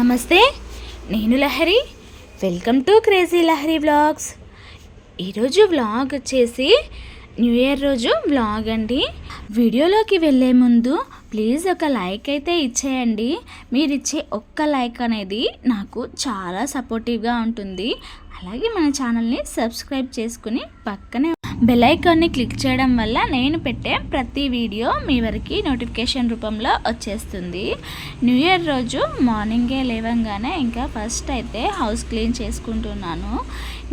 నమస్తే నేను Lahari. Welcome to crazy Lahari vlogs ఈరోజు వ్లాగ్ వచ్చేసి న్యూ ఇయర్ రోజు వ్లాగ్ అండి. వీడియోలోకి వెళ్ళే ముందు ప్లీజ్ ఒక లైక్ అయితే ఇచ్చేయండి. మీరు ఇచ్చే ఒక్క లైక్ అనేది నాకు చాలా సపోర్టివ్గా ఉంటుంది. అలాగే మన ఛానల్ని సబ్స్క్రైబ్ చేసుకుని పక్కనే బెల్ ఐకాన్ని క్లిక్ చేయడం వల్ల నేను పెట్టే ప్రతి వీడియో మీ వరకు నోటిఫికేషన్ రూపంలో వచ్చేస్తుంది. న్యూ ఇయర్ రోజు మార్నింగే లేవంగానే ఇంకా ఫస్ట్ అయితే హౌస్ క్లీన్ చేసుకుంటున్నాను.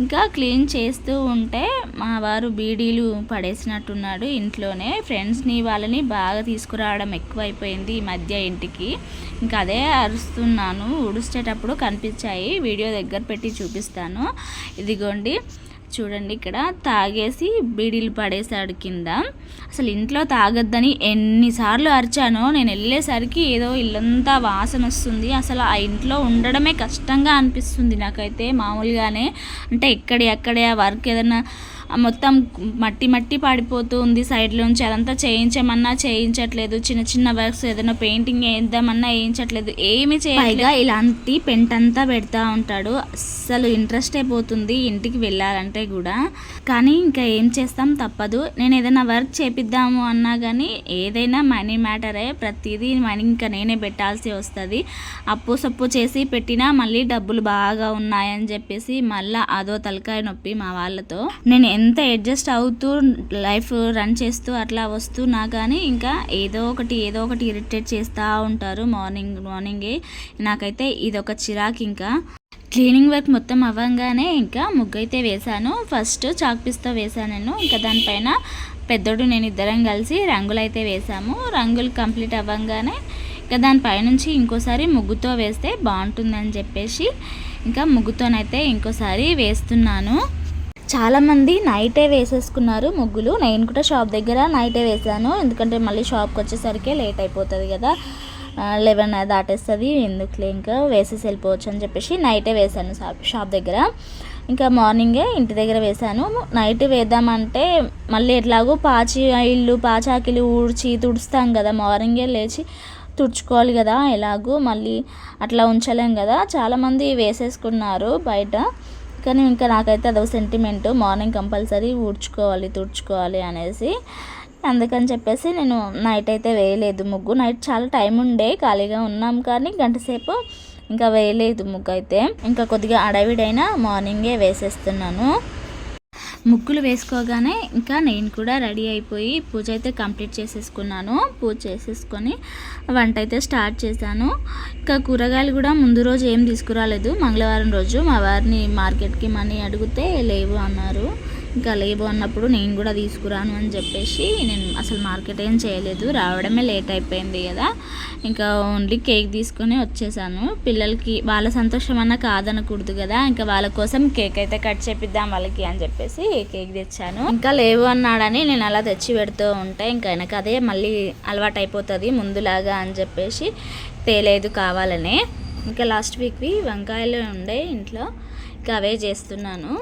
ఇంకా క్లీన్ చేస్తూ ఉంటే మా వారు బీడీలు పడేసినట్టున్నాడు ఇంట్లోనే. ఫ్రెండ్స్ని వాళ్ళని బాగా తీసుకురావడం ఎక్కువైపోయింది ఈ మధ్య ఇంటికి. ఇంకా అదే అరుస్తున్నాను. ఉడిచేటప్పుడు కనిపించాయి. వీడియో దగ్గర పెట్టి చూపిస్తాను. ఇదిగోండి. చూడండి ఇక్కడ తాగేసి బీడీలు పడేశాడు కింద. అసలు ఇంట్లో తాగొద్దని ఎన్నిసార్లు అరిచానో నేను వెళ్ళేసరికి ఏదో ఇల్లంతా వాసన వస్తుంది. అసలు ఆ ఇంట్లో ఉండడమే కష్టంగా అనిపిస్తుంది నాకైతే మామూలుగానే. అంటే ఎక్కడి ఎక్కడే ఆ వర్క్ ఏదైనా మొత్తం మట్టి మట్టి పడిపోతూ ఉంది సైడ్లోంచి. అదంతా చేయించమన్నా చేయించట్లేదు. చిన్న చిన్న వర్క్స్ ఏదైనా పెయింటింగ్ వేద్దామన్నా వేయించట్లేదు. ఏమి చేయగా ఇలాంటి పెంట్ అంతా పెడతా ఉంటాడు. అస్సలు ఇంట్రెస్ట్ అయిపోతుంది ఇంటికి వెళ్ళాలంటే కూడా. కానీ ఇంకా ఏం చేస్తాం తప్పదు. నేను ఏదైనా వర్క్ చేపిద్దాము అన్నా కానీ ఏదైనా మనీ మ్యాటరే. ప్రతిదీ మనీ ఇంకా నేనే పెట్టాల్సి వస్తుంది. అప్పు సప్పు చేసి పెట్టినా మళ్ళీ డబ్బులు బాగా ఉన్నాయని చెప్పేసి మళ్ళీ అదో తలకాయ నొప్పి మా వాళ్ళతో. నేను ఎంత అడ్జస్ట్ అవుతూ లైఫ్ రన్ చేస్తూ అట్లా వస్తున్నా కానీ ఇంకా ఏదో ఒకటి ఏదో ఒకటి ఇరిటేట్ చేస్తూ ఉంటారు మార్నింగ్ మార్నింగే. నాకైతే ఇది ఒక చిరాకు ఇంకా. క్లీనింగ్ వర్క్ మొత్తం అవ్వగానే ఇంకా ముగ్గు అయితే వేశాను. ఫస్ట్ చాక్ పీస్తో వేశాను నేను. ఇంకా దానిపైన పెద్దోడు నేను ఇద్దరం కలిసి రంగులు అయితే వేసాము రంగులు కంప్లీట్ అవ్వగానే ఇంకా దానిపైనుంచి ఇంకోసారి ముగ్గుతో వేస్తే బాగుంటుందని చెప్పేసి ఇంకా ముగ్గుతోనైతే ఇంకోసారి వేస్తున్నాను. చాలామంది నైటే వేసేసుకున్నారు ముగ్గులు. నేను కూడా షాప్ దగ్గర నైటే వేసాను. ఎందుకంటే మళ్ళీ షాప్కి వచ్చేసరికి లేట్ అయిపోతుంది కదా. లెవెన్ దాటేస్తుంది. ఎందుకులే ఇంకా వేసేసి వెళ్ళిపోవచ్చు అని చెప్పేసి నైటే వేసాను షాప్ దగ్గర. ఇంకా మార్నింగే ఇంటి దగ్గర వేసాను. నైట్ వేద్దామంటే మళ్ళీ ఎట్లాగో పాచి ఇల్లు పాచాకిలు ఊడ్చి తుడుస్తాం కదా. మార్నింగే లేచి తుడుచుకోవాలి కదా ఎలాగో. మళ్ళీ అట్లా ఉంచలేం కదా. చాలామంది వేసేసుకున్నారు బయట. కానీ ఇంకా నాకైతే అదొక సెంటిమెంట్ మార్నింగ్ కంపల్సరీ ఊడ్చుకోవాలి తుడుచుకోవాలి అనేసి అందుకని చెప్పేసి నేను నైట్ అయితే వేయలేదు ముగ్గు. నైట్ చాలా టైం ఉండే ఖాళీగా ఉన్నాం కానీ గంటసేపు ఇంకా వేయలేదు ముగ్గు అయితే ఇంకా కొద్దిగా అడవిడైనా మార్నింగే వేసేస్తున్నాను. ముగ్గులు వేసుకోగానే ఇంకా నేను కూడా రెడీ అయిపోయి పూజ అయితే కంప్లీట్ చేసేసుకున్నాను. పూజ చేసేసుకొని వంట అయితే స్టార్ట్ చేశాను. ఇంకా కూరగాయలు కూడా ముందు రోజు ఏం తీసుకురాలేదు. మంగళవారం రోజు మా వారిని మార్కెట్కి మనీ అడిగితే లేవు అన్నారు. ఇంకా లేవు అన్నప్పుడు నేను కూడా తీసుకురాను అని చెప్పేసి నేను అసలు మార్కెట్ ఏం చేయలేదు. రావడమే లేట్ అయిపోయింది కదా. ఇంకా ఓన్లీ కేక్ తీసుకొని వచ్చేసాను. పిల్లలకి వాళ్ళ సంతోషం అన్న కాదనకూడదు కదా. ఇంకా వాళ్ళ కోసం కేక్ అయితే కట్ చేపిద్దాం వాళ్ళకి అని చెప్పేసి కేక్ తెచ్చాను. ఇంకా లేవు అన్నాడని నేను అలా తెచ్చి పెడుతూ ఉంటే ఇంకా వెనక అదే మళ్ళీ అలవాటు అయిపోతుంది ముందులాగా అని చెప్పేసి తేలేదు కావాలనే. ఇంకా లాస్ట్ వీక్వి వంకాయలు ఉండే ఇంట్లో. ఇంకా అవే చేస్తున్నాను.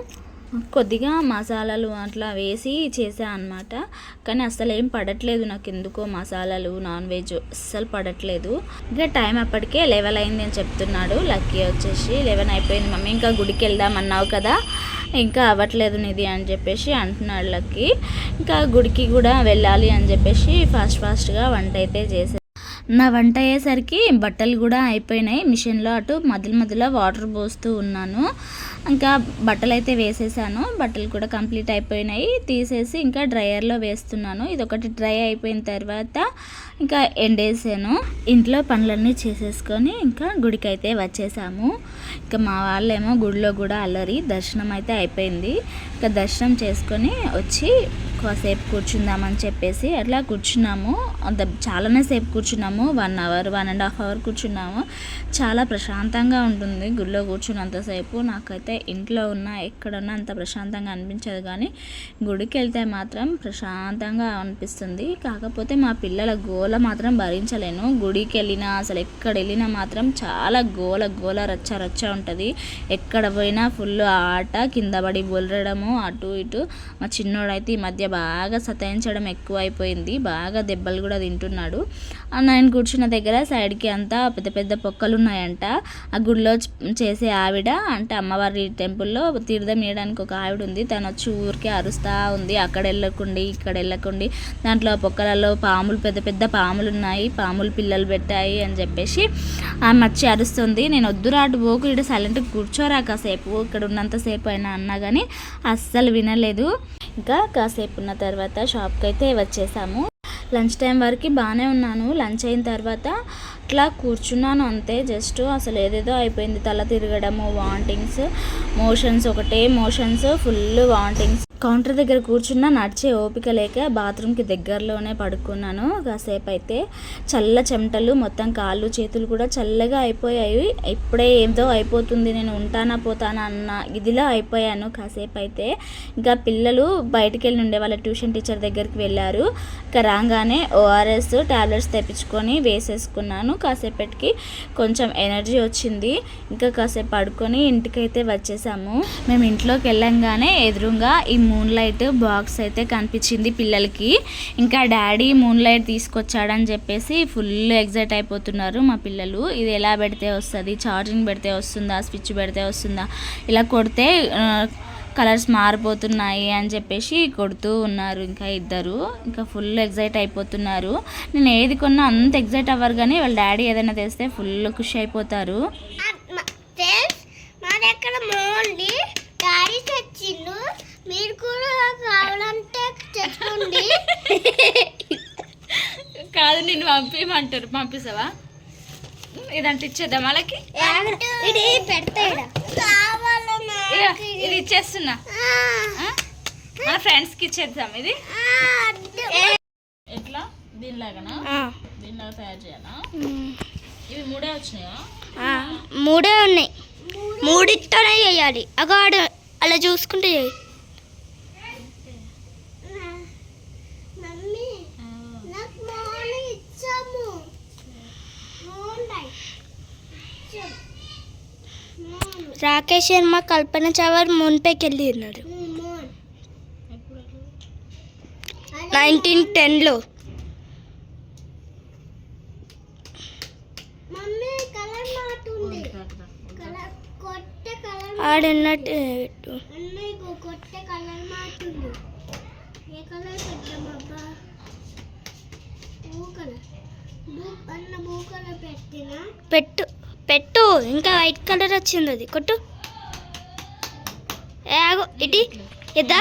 కొద్దిగా మసాలాలు అట్లా వేసి చేసా అనమాట కానీ అస్సలు ఏం పడట్లేదు నాకు ఎందుకో మసాలాలు నాన్ వెజ్ అస్సలు పడట్లేదు. ఇంకా టైం అప్పటికే లెవెల్ అయింది అని చెప్తున్నాడు. లక్కీ వచ్చేసి లెవెన్ అయిపోయింది. మమ్మీ ఇంకా గుడికి వెళ్దాం అన్నావు కదా ఇంకా అవ్వట్లేదు నిధి అని చెప్పేసి అంటున్నాడు లక్కీ. ఇంకా గుడికి కూడా వెళ్ళాలి అని చెప్పేసి ఫాస్ట్ ఫాస్ట్గా వంట అయితే చేసే నా వంట అయ్యేసరికి బట్టలు కూడా అయిపోయినాయి. మిషన్లో అటు మధ్య మధ్యలో వాటర్ పోస్తూ ఉన్నాను. ఇంకా బట్టలు అయితే వేసేసాను. బట్టలు కూడా కంప్లీట్ అయిపోయినాయి. తీసేసి ఇంకా డ్రయర్లో వేస్తున్నాను. ఇది ఒకటి డ్రై అయిపోయిన తర్వాత ఇంకా ఎండేసాను. ఇంట్లో పనులన్నీ చేసేసుకొని ఇంకా గుడికి అయితే వచ్చేసాము. ఇంకా మా వాళ్ళేమో గుడిలో కూడా అల్లరి దర్శనం అయితే అయిపోయింది. ఇంకా దర్శనం చేసుకొని వచ్చి కాసేపు కూర్చుందామని చెప్పేసి అట్లా కూర్చున్నాము. అంత చాలానే సేపు కూర్చున్నాము. One hour one and half hour కూర్చున్నాము. చాలా ప్రశాంతంగా ఉంటుంది గుడిలో కూర్చున్నంతసేపు నాకైతే ఇంట్లో ఉన్న ఎక్కడున్నా అంత ప్రశాంతంగా అనిపించదు కానీ గుడికి వెళ్తే మాత్రం ప్రశాంతంగా అనిపిస్తుంది. కాకపోతే మా పిల్లల గోల మాత్రం భరించలేను. గుడికి వెళ్ళినా అసలు ఎక్కడ వెళ్ళినా మాత్రం చాలా గోల గోల రచ్చ రచ్చ ఉంటుంది. ఎక్కడ పోయినా ఫుల్ ఆట కింద పడి బొలరడము అటు ఇటు. మా చిన్నోడైతే ఈ మధ్య బాగా సతాయించడం ఎక్కువ అయిపోయింది బాగా దెబ్బలు కూడా తింటున్నాడు. ఆ నేను కూర్చున్న దగ్గర సైడ్కి అంతా పెద్ద పెద్ద పొక్కలు ఉన్నాయంట ఆ గుడిలో చేసే ఆవిడ అంటే అమ్మవారి టెంపుల్లో తీర్థం వేయడానికి ఒక ఆవిడ ఉంది తను వచ్చి ఊరికే అరుస్తూ ఉంది. అక్కడ వెళ్ళకండి ఇక్కడ వెళ్ళకండి. దాంట్లో పొక్కలలో పాములు పెద్ద పెద్ద పాములు ఉన్నాయి పాములు పిల్లలు పెట్టాయి అని చెప్పేసి ఆమె వచ్చి అరుస్తుంది. నేను వద్దురా అటు పోకు ఇటు సైలెంట్ కూర్చోరా కాసేపు. ఇక్కడ ఉన్నంతసేపు అయినా అన్నా కానీ అస్సలు వినలేదు. ఇంకా కాసేపు ఉన్న తర్వాత షాప్కి అయితే వచ్చేసాము. లంచ్ టైం వరకు బాగానే ఉన్నాను. లంచ్ అయిన తర్వాత అట్లా కూర్చున్నాను అంతే. జస్ట్ అసలు ఏదేదో అయిపోయింది. తల తిరగడము వాంటింగ్స్ మోషన్స్ ఒకటే. Motions full vomitings. కౌంటర్ దగ్గర కూర్చున్నా నడిచే ఓపిక లేక బాత్రూమ్కి దగ్గరలోనే పడుకున్నాను. కాసేపు అయితే చల్ల చెమటలు మొత్తం కాళ్ళు చేతులు కూడా చల్లగా అయిపోయాయి. ఇప్పుడే ఏదో అయిపోతుంది. నేను ఉంటానా పోతానా అన్న ఇదిలా అయిపోయాను. కాసేపు అయితే ఇంకా పిల్లలు బయటికి వెళ్ళి ఉండే వాళ్ళ ట్యూషన్ టీచర్ దగ్గరికి వెళ్ళారు. ఇంకా రాగానే ఓఆర్ఎస్ టాబ్లెట్స్ తెప్పించుకొని వేసేసుకున్నాను. కాసేపటికి కొంచెం ఎనర్జీ వచ్చింది. ఇంకా కాసేపు పడుకొని ఇంటికైతే వచ్చేసాము. మేము ఇంట్లోకి వెళ్ళంగానే ఎదురుగా ఈ మూన్ లైట్ బాక్స్ అయితే కనిపించింది పిల్లలకి. ఇంకా డాడీ మూన్ లైట్ తీసుకొచ్చాడని చెప్పేసి ఫుల్ ఎగ్జైట్ అయిపోతున్నారు మా పిల్లలు. ఇది ఎలా పెడితే వస్తుంది? ఛార్జింగ్ పెడితే వస్తుందా? స్విచ్ పెడితే వస్తుందా? ఇలా కొడితే కలర్స్ మారిపోతున్నాయి అని చెప్పేసి కొడుతూ ఉన్నారు ఇంకా ఇద్దరు. ఇంకా ఫుల్ ఎగ్జైట్ అయిపోతున్నారు. నేను ఏది కొన్నా అంత ఎగ్జైట్ అవ్వరు కానీ వాళ్ళ డాడీ ఏదైనా తెస్తే ఫుల్ ఖుషి అయిపోతారు. ఫ్రెండ్స్ మా దగ్గర మోన్లీ డాడీ తెచ్చిండు. మీరు కూడా కావాలంటే తెచ్చుకోండి. కాదు నేను పంపించమంటారు పంపిస్తావా? ఇదంటే ఇచ్చేద్దాం వాళ్ళకి? నాకు ఇది. ఇచ్చేస్తున్నా? మన ఫ్రెండ్స్కి ఇచ్చేద్దాం ఇది. ఎట్లా? దీనిలాగానా? ఆ, దీనిలాగా తయారు చేయాలా? ఇవి మూడే వచ్చినాయా? ఆ, మూడే ఉన్నాయి. మూడితోనే చేయాలి. అగాడు అలా చూసుకుంటే చేయి మమ్మీ నాకు మోన్ ఇచ్చాము రాకేష్ శర్మ కల్పన చావర్ మూన్పైకి వెళ్ళి ఉన్నారు నైన్టీన్ టెన్లో ఆడున్నట్టు పెట్టు. పెట్టు ఇంకా వైట్ కలర్ వచ్చింది అది. కొట్టు. ఆగు ఇటీ ఇద్దా?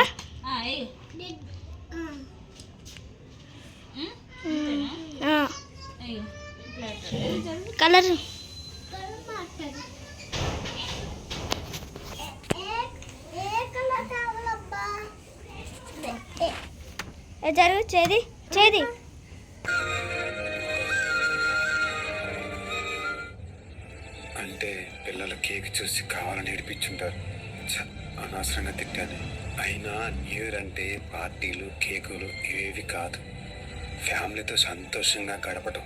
కలర్. జరుగు చేది చేది. అంటే పిల్లలు కేక్ చూసి కావాలని ఏడిపించుంటారు. అనవసరంగా తిట్టాను. అయినా న్యూ ఇయర్ అంటే పార్టీలు కేకులు ఇవేవి కాదు. ఫ్యామిలీతో సంతోషంగా గడపటం.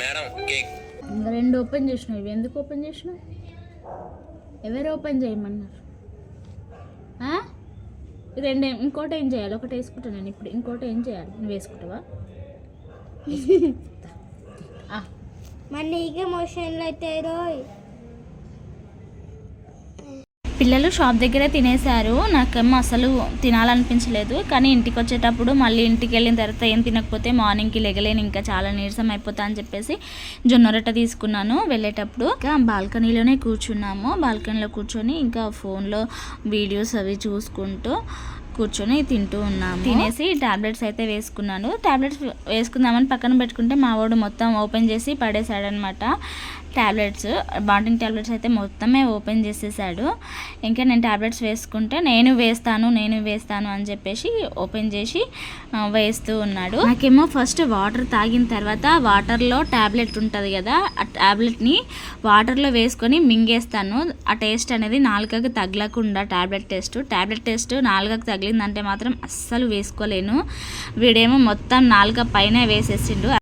Madam cake. ఇంకా రెండు ఓపెన్ చేసినావు. ఇవి ఎందుకు ఓపెన్ చేసినావు? ఎవరు ఓపెన్ చేయమన్నారు? రెండు ఇంకోటి ఏం చేయాలి? ఒకటి వేసుకుంటాను నేను ఇప్పుడు. ఇంకోటి ఏం చేయాలి? నువ్వు వేసుకుంటావా? నీకే మోషన్లు రోయ్. పిల్లలు షాప్ దగ్గరే తినేశారు. నాకేమో అసలు తినాలనిపించలేదు. కానీ ఇంటికి వచ్చేటప్పుడు మళ్ళీ ఇంటికి వెళ్ళిన తర్వాత ఏం తినకపోతే మార్నింగ్కి లెగలేను. ఇంకా చాలా నీరసం అయిపోతా అని చెప్పేసి జొన్న రొట్టె తీసుకున్నాను. వెళ్ళేటప్పుడు ఇంకా బాల్కనీలోనే కూర్చున్నాము. బాల్కనీలో కూర్చొని ఇంకా ఫోన్లో వీడియోస్ అవి చూసుకుంటూ కూర్చొని తింటూ ఉన్నాము. తినేసి టాబ్లెట్స్ అయితే వేసుకున్నాను. టాబ్లెట్స్ వేసుకుందామని పక్కన పెట్టుకుంటే మా వాడు మొత్తం ఓపెన్ చేసి పడేశాడనమాట ట్యాబ్లెట్స్ బాంటింగ్ టాబ్లెట్స్ అయితే మొత్తమే ఓపెన్ చేసేసాడు. ఇంకా నేను ట్యాబ్లెట్స్ వేసుకుంటే నేను వేస్తాను నేను వేస్తాను అని చెప్పేసి ఓపెన్ చేసి వేస్తూ ఉన్నాడు. నాకేమో ఫస్ట్ వాటర్ తాగిన తర్వాత వాటర్లో టాబ్లెట్ ఉంటుంది కదా ఆ టాబ్లెట్ని వాటర్లో వేసుకొని మింగేస్తాను. ఆ టేస్ట్ అనేది నాలుకకి తగలకుండా టాబ్లెట్ టేస్ట్ ట్యాబ్లెట్ టేస్ట్ నాలుకకి తగిలిందంటే మాత్రం అస్సలు వేసుకోలేను. వీడేమో మొత్తం నాలుక పైన వేసేసిండు.